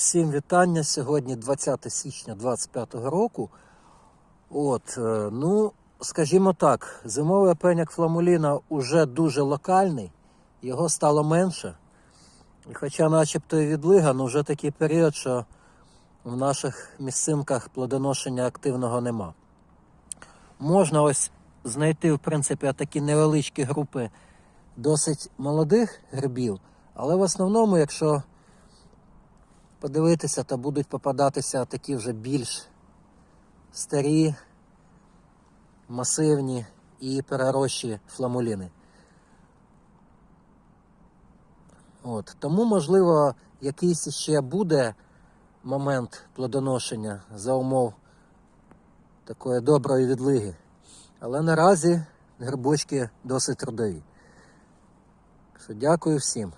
Всім вітання. Сьогодні 20 січня 2025 року. От, е, ну, скажімо так, зимовий опеняк фламуліна уже дуже локальний, його стало менше. І хоча начебто і відлига, ну вже такий період, що в наших місцинках плодоношення активного нема. Можна ось знайти, в принципі, такі невеличкі групи досить молодих грибів, але в основному, якщо подивитися, то будуть попадатися такі вже більш старі, масивні і перерощі фламуліни. От. Тому, можливо, якийсь ще буде момент плодоношення за умов такої доброї відлиги. Але наразі грибочки досить трудові. Дякую всім.